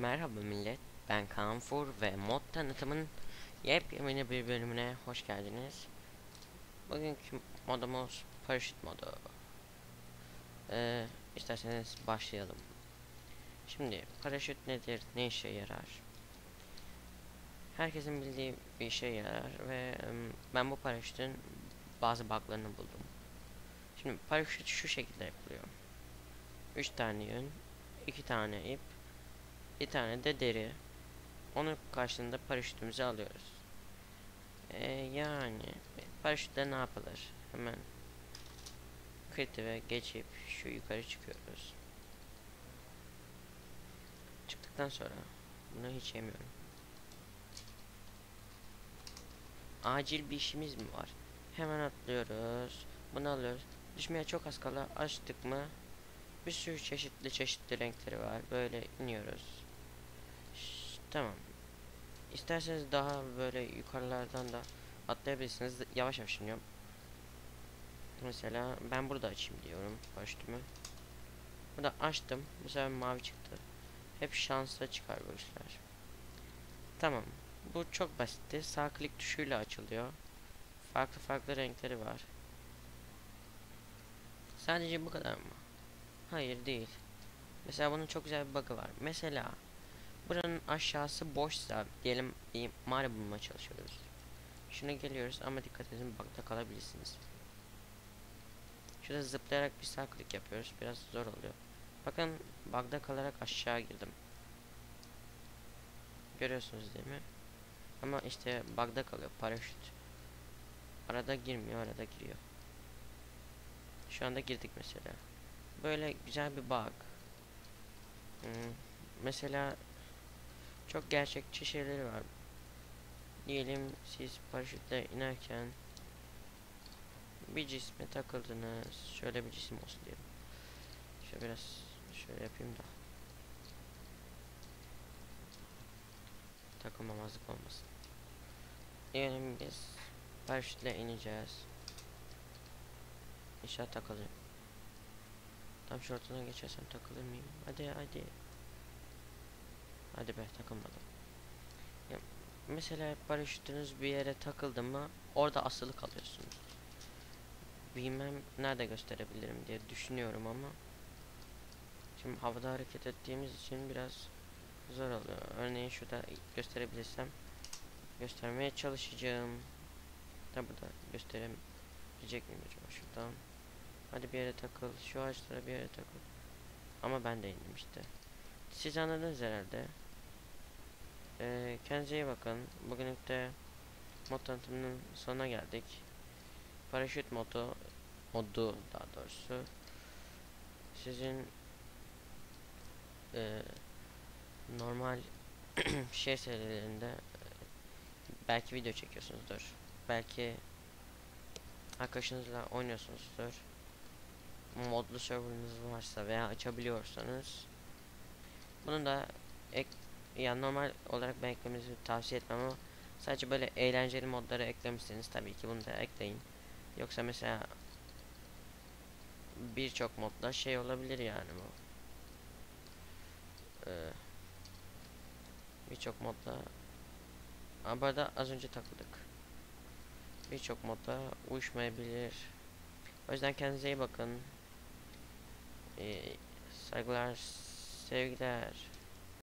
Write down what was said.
Merhaba millet, ben Kanfur ve mod tanıtımın yepyeni bir bölümüne hoş geldiniz. Bugünkü modumuz paraşüt modu. Ee, isterseniz başlayalım. Şimdi paraşüt nedir, ne işe yarar? Herkesin bildiği bir işe yarar ve ben bu paraşütün bazı buglarını buldum. Şimdi paraşüt şu şekilde yapılıyor. 3 tane yün, 2 tane ip, bir tane de deri. Onun karşılığında paraşütümüzü alıyoruz. Ee, yani paraşütle ne yapılır? Hemen ve geçip şu yukarı çıkıyoruz. Çıktıktan sonra bunu hiç yemiyorum. Acil bir işimiz mi var? Hemen atlıyoruz. Bunu alıyoruz. Düşmeye çok az kala açtık mı bir sürü çeşitli çeşitli renkleri var. Böyle iniyoruz. Tamam. İsterseniz daha böyle yukarılardan da atlayabilirsiniz. Yavaş yavaş iniyorum. Mesela ben burada açayım diyorum paraşütümü. Burada açtım. Bu sefer mavi çıktı. Hep şansla çıkar bu işler. Tamam. Bu çok basitti. Sağ klik tuşuyla açılıyor. Farklı farklı renkleri var. Sadece bu kadar mı? Hayır değil. Mesela bunun çok güzel bir bug'ı var. Mesela buranın aşağısı boşsa diyelim bir mağara bulmaya çalışıyoruz. Şuna geliyoruz ama dikkat edin bug'da kalabilirsiniz. Şurada zıplayarak bir sağ klik yapıyoruz. Biraz zor oluyor. Bakın bug'da kalarak aşağı girdim. Görüyorsunuz değil mi? Ama işte bug'da kalıyor paraşüt. Arada girmiyor, arada giriyor. Şu anda girdik mesela. Böyle güzel bir bug. Hmm, mesela çok gerçekçi şeyleri var. Diyelim siz paraşütle inerken bir cisme takıldınız. Şöyle bir cisim olsun diyelim. Şöyle biraz şöyle yapayım da. Takılmamazlık olmasın. Diyelim biz paraşütle ineceğiz. İnşaat takılıyor. Tam şortuna geçersem takılır mıyım? Hadi hadi. Hadi be takılmadım. Ya, mesela paraşütünüz bir yere takıldı mı orada asılı kalıyorsunuz. Bilmem nerede gösterebilirim diye düşünüyorum ama Şimdi havada hareket ettiğimiz için biraz zor oluyor. Örneğin şurada gösterebilirsem göstermeye çalışacağım. Da burada gösterebilecek miyim acaba şuradan? Hadi bir yere takıl. Şu ağaçlara bir yere takıl. Ama ben de indim işte. Siz anladınız herhalde. Ee, kendinize iyi bakın. Bugünlük de mod tanıtımının sonuna geldik. Paraşüt modu modu daha doğrusu sizin e, normal şey serilerinde e, belki video çekiyorsunuzdur. Belki arkadaşınızla oynuyorsunuzdur modlu serverınız varsa veya açabiliyorsanız bunu da ek yani normal olarak ben eklemenizi tavsiye etmem ama sadece böyle eğlenceli modları eklemişseniz tabii ki bunu da ekleyin. Yoksa mesela birçok modda şey olabilir yani bu. Ee, birçok modda ama arada az önce takıldık. Birçok modda uyuşmayabilir. O yüzden kendinize iyi bakın. Ee, saygılar, sevgiler.